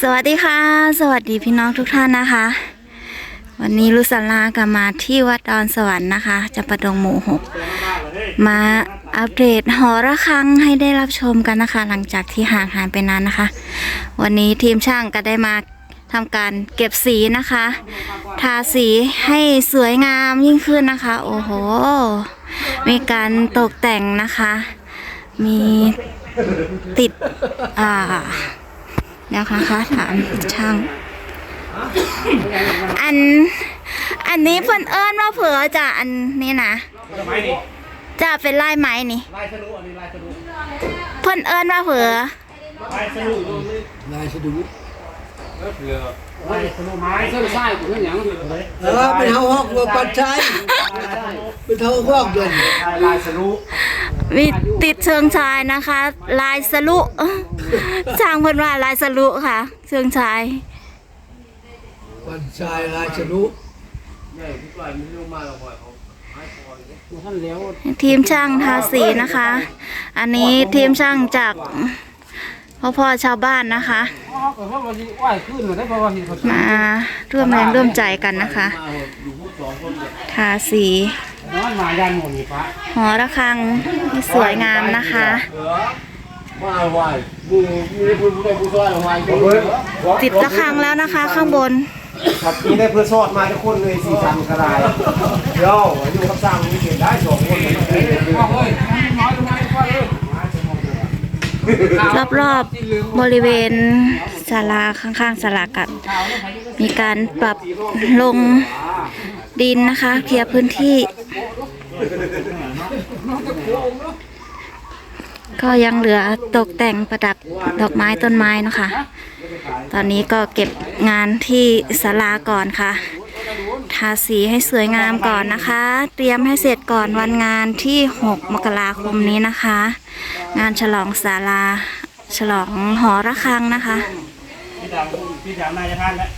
สวัสดีค่ะ สวัสดีพี่น้องทุกท่านนะคะ วันนี้ลุสลากลับมาที่วัดดอนสวรรค์นะคะจะประดงหมู่หกมาอัปเดตหอระฆังให้ได้รับชมกันนะคะ หลังจากที่ห่างหายไปนานนะคะ วันนี้ทีมช่างก็ได้มาทำการเก็บสีนะคะ ทาสีให้สวยงามยิ่งขึ้นนะคะ โอ้โห มีการตกแต่งนะคะ มีติดอ่า แล้วค่ะคะถามช่าง อัน อันนี้เพิ่นเอิญว่าเผือจะอันนี้นะจะเป็นลายไม้นี่เพิ่นเอิญว่าเผือลายสดุลายสะดุ ดลายสนุไม้เส้นไส้กูเห็นหยังเออเป็นเฮาฮอกว่าปัจจัยเป็นเฮาฮอกเดินลายลายสนุมีติดเชิงชายนะคะ ลายสลุช่างเพิ่นว่าลายสลุค่ะ เชิงชายปัจจัยนายสะดุดท่านเลี้ยวทีมช่างทาสีนะคะ อันนี้ทีมช่างจาก พ่อพ่อชาวบ้านนะคะ มาร่วมแรงร่วมใจกันนะคะทาสีหอระฆังที่สวยงามนะคะติดระฆังแล้วนะคะข้างบนครับนี่ได้เพื่อสอดมาทุกคนเลยสี่สันกระไรเดี๋ยวอยู่กับสร้างนี่เก็บได้สองคน รอบๆบริเวณศาลาข้างๆศาลากัด มีการปรับลงดินนะคะเคลียร์พื้นที่ ก็ยังเหลือตกแต่งประดับดอกไม้ต้นไม้นะคะ ตอนนี้ก็เก็บงานที่ศาลาก่อนค่ะ ทาสีให้สวยงามก่อนนะคะ เตรียมให้เสร็จก่อนวันงานที่ 6 มกราคมนี้นะคะ งานฉลองศาลา ฉลองหอระฆังนะคะพี่ดาวพี่ดาวนายจะทานแล้ว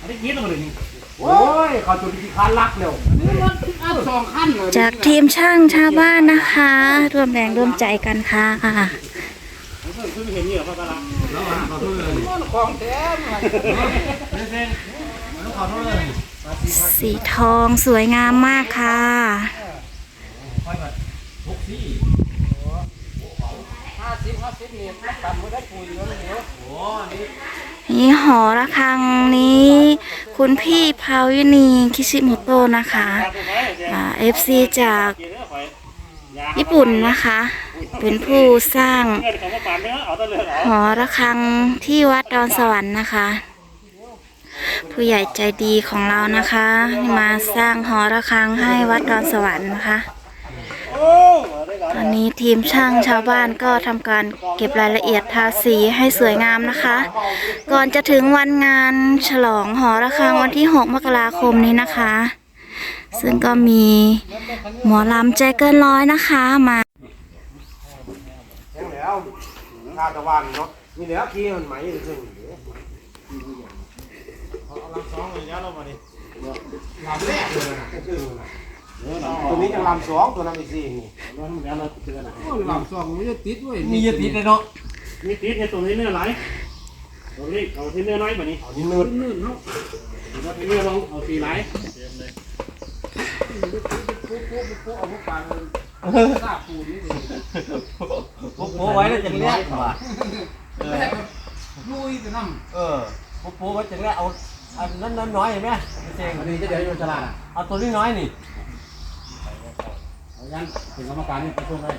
อันนี้คิดตัวหนึ่งโอ้ยเขาจุดที่คันรักเร็วอ้าวสองขั้นเลยจากทีมช่างชาวบ้านนะคะ ร่วมแรงร่วมใจกันค่ะเพิ่งเห็นนี่เหรอพ่อตาลักของแท้เสีทองสวยงามมากค่ะ นี่หอระฆังนี้ คุณพี่พาวินีคิชิโมโตะนะคะเอฟซีจากญี่ปุ่นนะคะ เป็นผู้สร้างหอระฆังที่วัดดอนสวรรค์นะคะ ผู้ใหญ่ใจดีของเรานะคะมาสร้างหอระฆังให้วัดดอนสวรรค์นะคะ ตอนนี้ทีมช่างชาวบ้านก็ทำการเก็บรายละเอียดทาสีให้สวยงามนะคะ ก่อนจะถึงวันงานฉลองหอระฆังวันที่ 6 มกราคมนี้นะคะ ซึ่งก็มีหมอลำใจเกินร้อยนะคะมาแล้วทาตะวันเนาะมีเหลือขี้มันไหมอยู่ซึ่ง สองเลยแล้วเรามาดิลำแรกเลยนะตัวนี้จะลำสองตัวนั้นอีกสี่นี่แล้วเราเจอนะหลังสองมันจะติดด้วยมีติดเลยเนาะมีติดในตัวนี้เนื้อไหลตัวนี้เอาที่เนื้อน้อยกว่านี้เอาที่เนื้อนื่นเนาะเอาที่เนื้อลงเอาสีไหลเอาพวกปลาซาปูนี่เลยโป๊ไว้แล้วจะเลี้ยงว่ะลุยจะนั่งเออโป๊ไว้จะเลี้ยงเอา อันนั้นน้อยเห็นไหมเจงอันนี้จะเดี๋ยวโยนฉลาดอะเอาตัวนี้น้อยนี่เอายันถึงกรรมการนี่ไปช่วยได้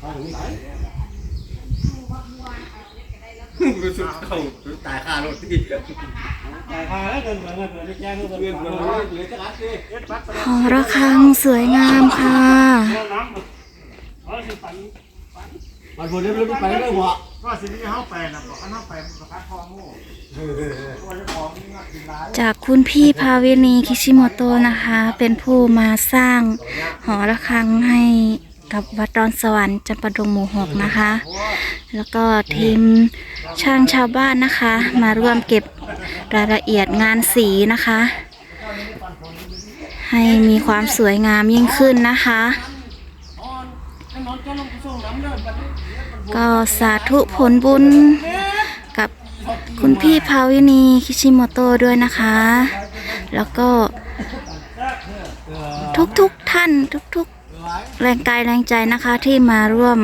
เอาถึงนี่ไหนรู้สึกเขาตายคารถที่แต่พาแล้วเกินเหมือนกันเกินแจ้งเกินเงินเหมืมัอนนกันเหลือจะรัดดิเอ็ดบักไปหอระฆังสวยงามค่ะ แล้วน้ำเอาสิปันมันบนนี้ไม่ไปเรื่องหัวก็สิ่งที่เขาไปนะบอกเขาไปประคัดทองโง่ตัวเจ้าของนี่งัดกินร้ายจากคุณพี่พาวินีคิชิโมโตะนะคะ เป็นผู้มาสร้างหอระฆังให้กับวัดดอนสวรรค์จำปาดงหมู่หกนะคะ แล้วก็ทีมช่างชาวบ้านนะคะ มาร่วมเก็บรายละเอียดงานสีนะคะ ให้มีความสวยงามยิ่งขึ้นนะคะไอ้นอน ก็สาธุผลบุญกับคุณพี่ภาวินีคิชิโมโตด้วยนะคะ แล้วก็ทุกๆทท่านทุกๆ แรงกายแรงใจนะคะที่มาร่วม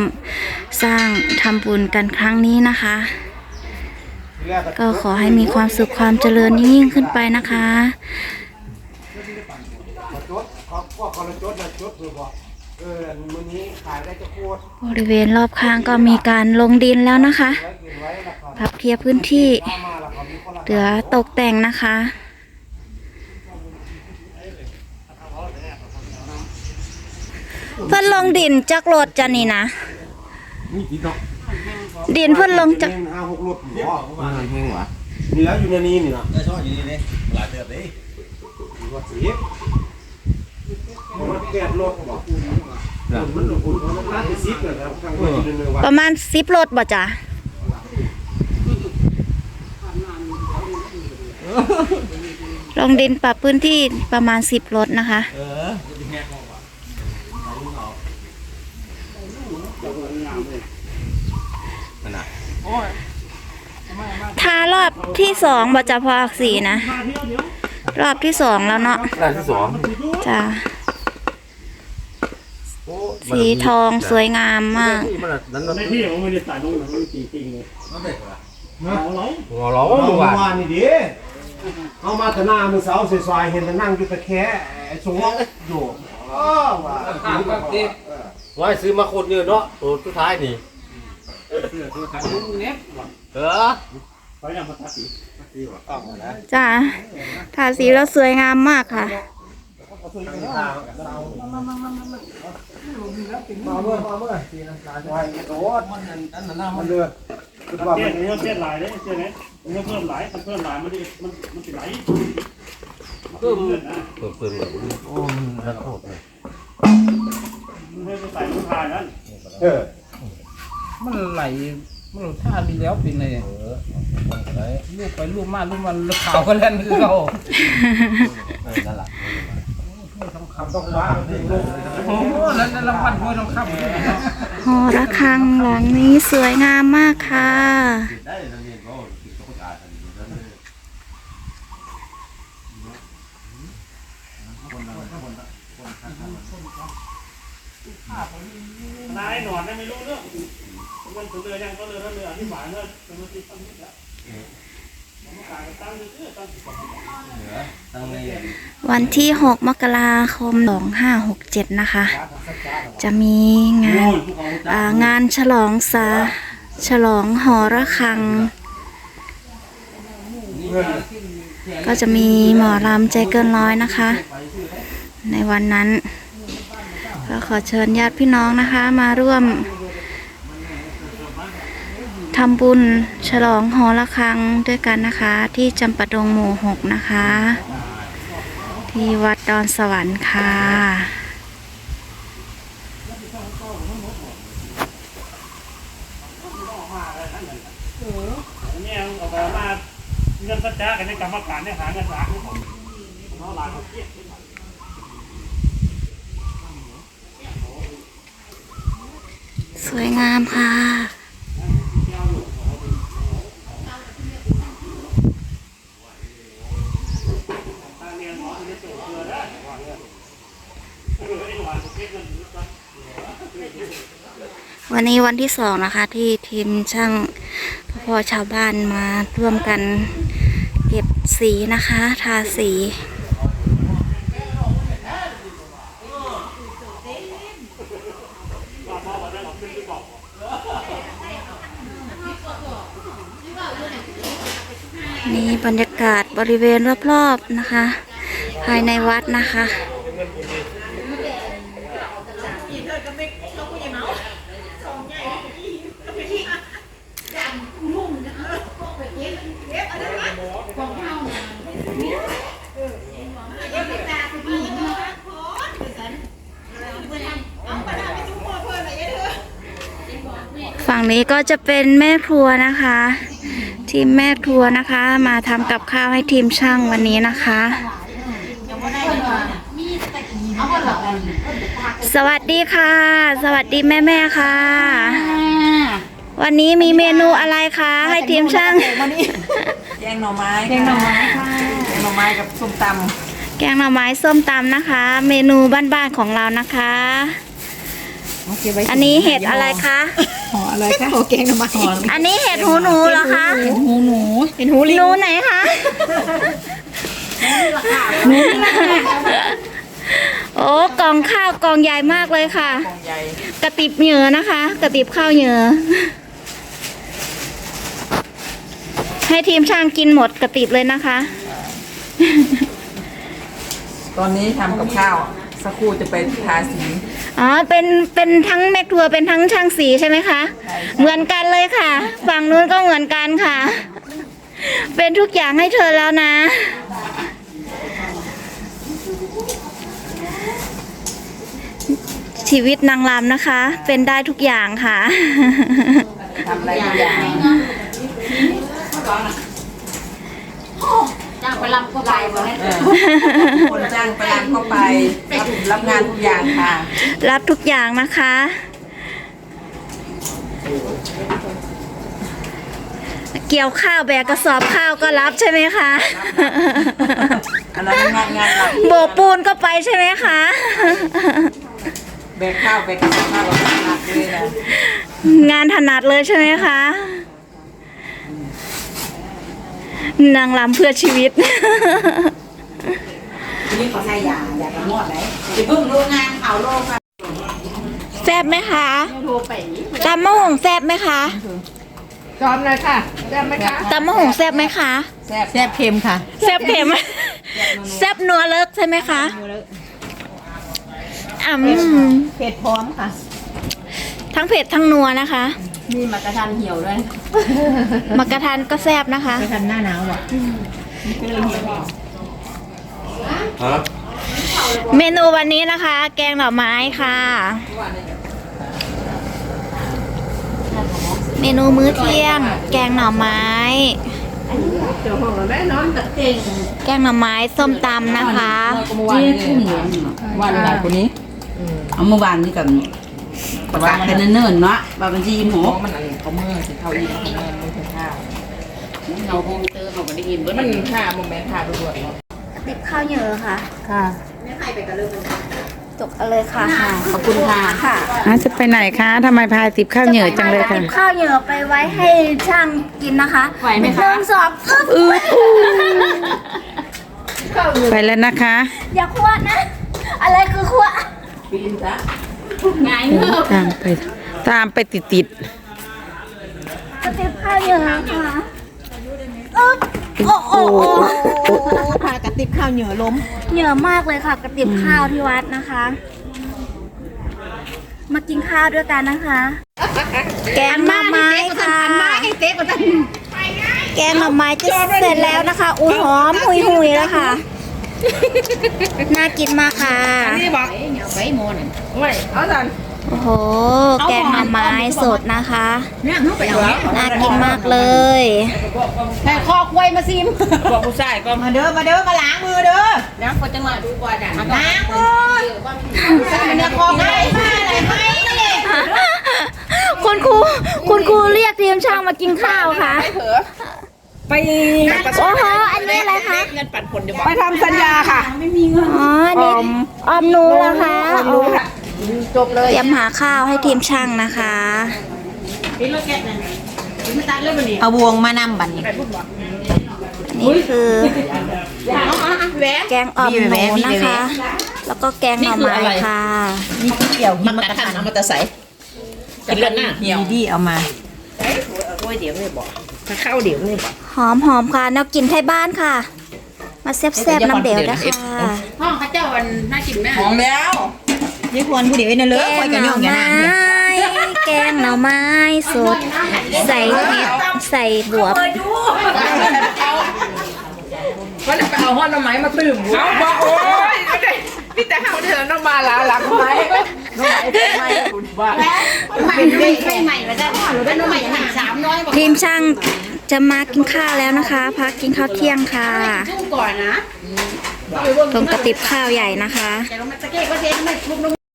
สร้างทำบุญกันครั้งนี้นะคะกก็ขอให้มีความสุขความเจริญยิ่งขึ้นไปนะคะ ก็จดเขาพวกเขาเลยจดนะจดเลยบอกเออมื้อนี้ขายได้จะโคตรบริเวณรอบข้างก็มีการลงดินแล้วนะคะไว้กินไว้แล้วก็พับเคลียร์พื้นที่ถ้ามาแล้วก็มีคนละเหลือตกแต่งนะคะเพิ่นลงดินจากรถจันนี่นะดินเพิ่นลงจากเงินห้าหกรถบ่มันแห้งหวะนี่แล้วอยู่ในนี้นี่นะได้ชอบอยู่นี่นี่หลายเติบดิอยู่ ว่าสิบมันแกะรถบ่มันหลุดอุ่นมันน่าจะสิบเลยครับข้างบนอยู่ในเนื้อวัดประมาณสิบรถบ่จ้ะลงดินปรับพื้นที่ประมาณสิบรถนะคะ เออจะแห้งออกว่ะนั่นน่ะทารอบที่สองบ่จะพออักสีนะ รอบที่สองแล้วเนาะ ด้านที่สอง จ้ะ สีทองสวยงามมากมันน่ะนั่นในนั่นที่ผมไม่ได้ใส่งหนังจริงเลยนั่นเด็กว่ะเอาเลยหัวเราะเมื่เมื่อวานอวานนี่ดิเอามาแต่หน้ามือสาวสวยๆเห็นแต่นั่งอยู่ตะแคงไอ้สงอยู่อ้าวว่าซื้อมาโคตรเยอะเนาะตัวสุดท้ายนี่เน็บเออไปนำมาตัดสีจ้ะทาสีแล้วสวยงามมากค่ะ มาเมื่อมาเมื่อสีน้ำตาลไว้โดดมันนั่นนั่นน่ะมัมันนเดือดคือว่าเตี้มัยนนี่เตี้ยหลายเลยเตี้ยเนี่ยมันเพิ่มหลายมันเพิ่มหลายมันมันมันสิไหลเพิ่มเพิ่มเพิ่มแบบโอ้มันรักโคตรเลยมันเพิ่มใส่ลูกค้านั่นเออมันไหลมันหลุดท่าดีแล้วเป็นไงลูกไปลูกมาลูกมันขาวก็เล่นคือเขานั่นแหละคำ ต้องว่าที่ลูกโอ้แล้วรางวัลพวยทองคำด้วยเนาะหอระฆังหลังนี้สวยงามมากค่ะได้ตอนนี้ก็ติดตุ๊กตาทันทีแล้วเนี่ยนายหนอนไม่รู้เรื่องมันถึงเรือยังก็เรือเรือที่ฝ่ายเนอะเป็นมันติดตั้งนี่แหละ วันที่ 6 มกราคม 2567 นะคะ จะมีงานางานฉลองสาฉลองหอระฆัง ก็จะมีหมอลำใจเกินร้อยนะคะ ในวันนั้น ก็ขอเชิญญาติพี่น้องนะคะมาร่วม ทำบุญฉลองหอระฆังด้วยกันนะคะ ที่จำปาดงหมู่หกนะคะ ที่วัดดอนสวรรค์ค่ะ เนี่ยเอาไปมาเงินสัจจะกันในกรรมการเนี่ยหาเงินสาให้ผมน้องหลานเขาเกลี้ยสวยงามค่ะ วันนี้วันที่สองนะคะ ที่ทีมช่างพ่อชาวบ้านมาร่วมกันเก็บสีนะคะ ทาสีนี่บรรยากาศบริเวณรอบๆนะคะ ภายในวัดนะคะ ฝั่งนี้ก็จะเป็นแม่ครัวนะคะ ทีมแม่ครัวนะคะ มาทำกับข้าวให้ทีมช่างวันนี้นะคะ สวัสดีค่ะ สวัสดีแม่แม่ๆค่ะ วันนี้มีเมนูอะไรคะให้ทีมช่างแกงหน่อไม้แกงหน่อไม้ค่ะแกงหน่อไม้กับส้มตแกงหน่อไม้ส้มตำนะคะ เมนูบ้านๆของเรานะคะำ อันนี้เห็ดอะไรคะห่ออะไรคะห่อแกงหน่อไม้ห่ออันนี้เห็ดหูหนูเหรอคะหูหนูเห็นหูลิงหนูไหนคะโอ้กล่องข้าวกล่องใหญ่มากเลยค่ะกองใหญ่กระติบเหนือนะคะ กระติบข้าวเหนือให้ทีมช่างกินหมดกระติบเลยนะคะ ตอนนี้ทำกับข้าว สักครู่จะไปทาสี อ๋อเป็นเป็นทั้งแม่ครัวเป็นทั้งช่างสีใช่ไหมคะ เหมือนกันเลยค่ะ ฝั่งนู้นก็เหมือนกันค่ะ เป็นทุกอย่างให้เธอแล้วนะ ชีวิตนางรำนะคะ เป็นได้ทุกอย่างค่ะทำอะไรทุกอย่าง จ้างไปรับก็ไปบ่ให้เออคนจ้างไปรำก็ไปรับรับงานทุกอย่างค่ะ รับทุกอย่างนะคะ เกี่ยวข้าวแบกกระสอบข้าวก็รับใช่ไหมคะอันนั้นงานงานหลักโบกปูนก็ไปใช่ไหมคะ แบกข้าวแบกกับข้าวเราหนักเลยนะงานถนัดเลยใช่ไหมคะ นางรำเพื่อชีวิต นี่เขาใช้ยาอยากระมวดไหนจะเพิ่งโรงงานเขาโลกค่ะแซบไหมคะตำมะหงแซบไหมคะจอมเลยค่ะแซ่บไหมคะตำมะหงแซบไหมคะ แซ่บแซ่บเค็มค่ะแซบเข็มแซบนัวเลิกใช่ไหมคะอ่ำเผ็ดพร้อมค่ะ ทั้งเผ็ดทั้งนัวนะคะ มีมากระทันเหี่ยวด้วยมักกะทันก็แซบนะคะ ไปทันหน้าหนาวอะเมนูวันนี้นะคะ แกงหน่อไม้ค่ะ เมนูมื้อเที่ยง แกงหน่อไม้แกงหน่อไม้ส้มตำนะคะ เจ๊ทุ่งเหลืองวันไหนคนนี้เอาเมื่อวานนี้กับ ประกาศกันเนิ่นๆเนาะว่าบัญชียิ้มหกมันอะไรเขาเมื่อสิเขาอีกเขาเมื่อไม่ใช่ข้าวเราคงเตอร์เขาก็ได้ยินเบิดมันข้าวโมเมนต์ข้าวด่วนติดข้าวเหนียวค่ะ ค่ะจบกันเลยค่ะขอบคุณค่ะค่ะอาจะไปไหนคะทำไมพายติบข้าวเหนียวจังเลยค่ะติดข้าวเหนียวไปไว้ให้ช่างกินนะคะไหวไหมคะนึ่งสองอึ๊บไปแล้วนะคะ อย่าคั่วนะ อะไรคือคั่ว ไงเนอะตามไป ตามไปติดติดกระติบข้าวเหนียวค่ะอึ๊บโอ้โอ้โอ้พากระติบข้าวเหนียวล้มเหนียวมากเลยค่ะ กระติบข้าวที่วัดนะคะ มากินข้าวด้วยกันนะคะ แกงหน่อไม้ค่ะแกงหน่อไม้จะเสร็จแล้วนะคะอุ้ยหอมหุยหุยๆแล้วค่ะ น่ากินมากค่ะไว้โมน ไม่เอาสัน โอ้โห แกงหน่อไม้สดนะคะเนี่ยเขาไปเอาน่ากินมากเลย แต่คอควายมาซิมบอกผู้ชายก็มาเด้อมาเด้อมาล้างมือเด้อนะคนจังหวะดูกว่าจ้ะล้างมือเนี่ยคอควายมาอะไรไหมคุณครูคุณครูเรียกทีมช่างมากินข้าวค่ะไปโอ้โหอันนี้อะไรคะเงินปันผลเดี๋ยวไปทำสัญญาค่ะอ๋ออันนี้ออมหนูเหรอคะ อ๋อเตรียมหาข้าวให้ทีมช่างนะคะเอาบวงมานำบันนี้นี่คือแกงอ่อมหนูนะคะ แล้วก็แกงหน่อไม้ค่ะเกี่ยวหิมะกระทันเอามาแต่ใส่กินแล้วน่ะเหี่ยวดีเอามาหอมหอมๆค่ะแนวกินไทยบ้านค่ะ มาแซ่บๆน้ำเดียวนะคะห้องเขาเจ้าวันน่ากินแม่หอมแล้ว นี่ควรผู้เดียวนะแกเลิกงคอยหกันน่ย่อองอย่าไม้นานเนี่ยแกงหน่อไม้สด ใส่เห็ดใส่บวบก็จะไปเอาห้อนน้ำไม้มาตื่มเอาบอกโอ้ยพี่แต่เขาเดินน้ำมาหลาหลังไม้น้ำไม้เป็นไม้คุณบ้าใหม่ใหม่ใหม่แล้วจ้ะหรือเป็นใหม่หันสามน้อยบอกทีมช่างจะมากินข้าวแล้วนะคะ พักกินข้าวเที่ยงค่ะจุ้งก่อนนะตรงกระติบข้าวใหญ่นะคะ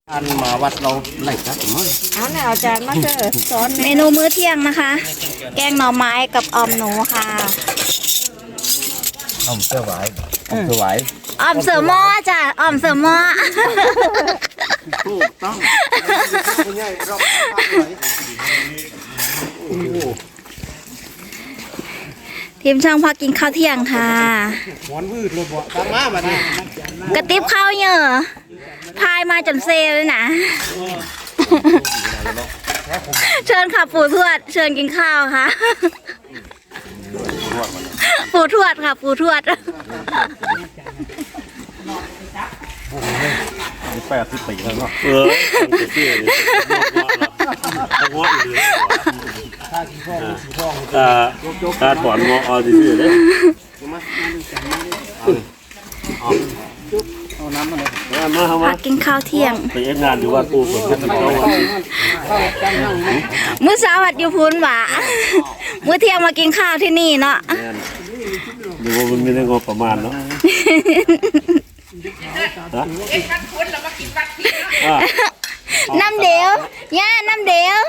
แต่เรามาตะเกียบก็เทไม่ลุกอันมาวัดเราไหลครับมั้งเอาแนวอาจารย์มาเจอสอนเมนูมื้อเที่ยงนะคะ แกงหน่อไม้กับออมหนูค่ะเอาเสื้อไหวเอาเสื้อไหวออมเสือหม้อจ้ะออมเสือหม้อถูกต้องไม่ใช่รอบภาคไหนทีมช่างพักกินข้าวเที่ยงค่ะหอนวืดเลยบ่ตามมาบัดนี้กระติบข้าวเหยอะ พายมาจนเซเลยนะ เชิญค่ะปู่ทวด เชิญกินข้าวค่ะ ปู่ทวดค่ะปู่ทวดแปดสิบปีแล้วเนาะเออเสื้อนี่งออยู่เลยอ่าถ้าถอนงอเอาซื่อๆเด้มามาเอามา พักกินข้าวเที่ยง ไปเอ็ดงานอยู่วัดปูผมก็จะเข้าวัดมื้อเช้าวัดอยู่พุนหวะมื้อเที่ยงมากินข้าวที่นี่เนาะแม่นดูว่ามันไม่ได้งบประมาณเนาะฮะอะน้ำเดียวย่าน้ำเดียว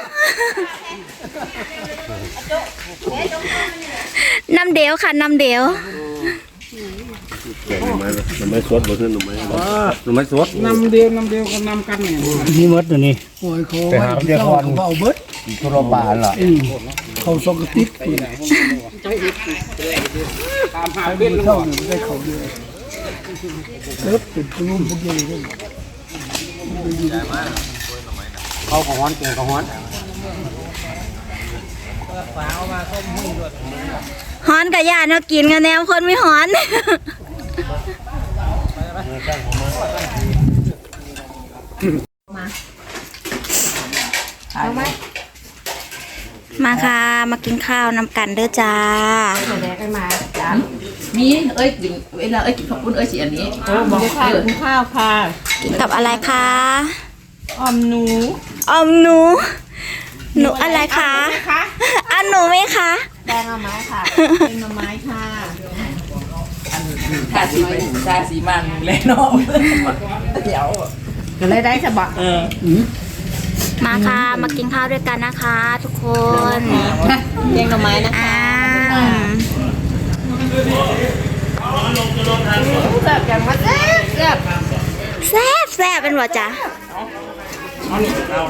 น้ำเดียวค่ะน้ำเดียว แกงหน่อไม้หน่อไม้สดบ่คือหน่อไม้หนูไม่สดนำเดียวนำเดียวก็นนำกันเนี่ยนี่มดตัวนี้โอ้ยเขาไปหาเจ้าเขาเอาเบิดทุรบาลล่ะอืมเขาสกติดอยู่ตามหาเบ็ดแล้วเท่าหนึ่งได้เขาเดียวเลิกติดกลุ่มพวกนี้เลยเขาก็หอนเก่งก็หอนฮ้อนกับย่าเนาะกินกันแนวคนไม่ฮ้อน มาค่ะ มากินข้าวนำกันเด้อจ้าแดกกันมาจ้ามีเอ้ยกินเวลาเอ้ยกินขอบคุณเอ้ยสิอันนี้บอกค่ะคุณข้าวค่ะกินกับอะไรคะออมหนูออมหนู หนูอะไรคะอันหนูไหมคะแดงเอาไม้ค่ะเป็นหน่อไม้ค่ะ ทาสีมันทาสีมันเลยเนาะเดี๋ยวก็เลยได้สบะมาค่ะ มากินข้าวด้วยกันนะคะ ทุกคนแกงหน่อไม้นะอ้าวแบบอย่างมาแซ่บแซ่บแซ่บแซ่บเป็นว่าจ้ะค่ะ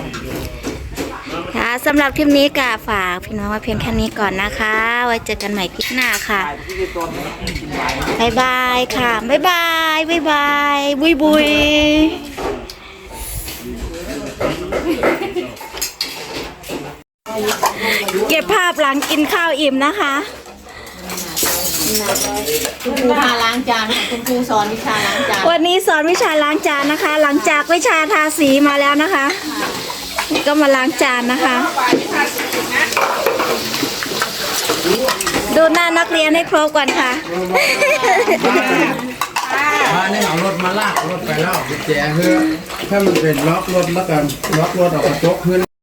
สำหรับคลิปนี้ก็ฝากพี่น้องไว้เพียงแค่นี้ก่อนนะคะ ไว้เจอกันใหม่คลิปหน้าค่ะบายบายค่ะบายบายบายบายบุยบุยเก็บภาพหลังกินข้าวอิ่มนะคะคุณครูพาล้างจานคุณครูสอนวิชาล้างจานวันนี้สอนวิชาล้างจานนะคะ หลังจากวิชาทาสีมาแล้วนะคะ นี่ก็มาล้างจานนะคะ ดูหน้านักเรียนให้ครบก่อนค่ะมาเนี่ยเอารถมาลากรถไปแล้วกุญแจเพื่อถ้ามันเป็นล็อกรถแล้วกันล็อกรถออกกระจกพื้น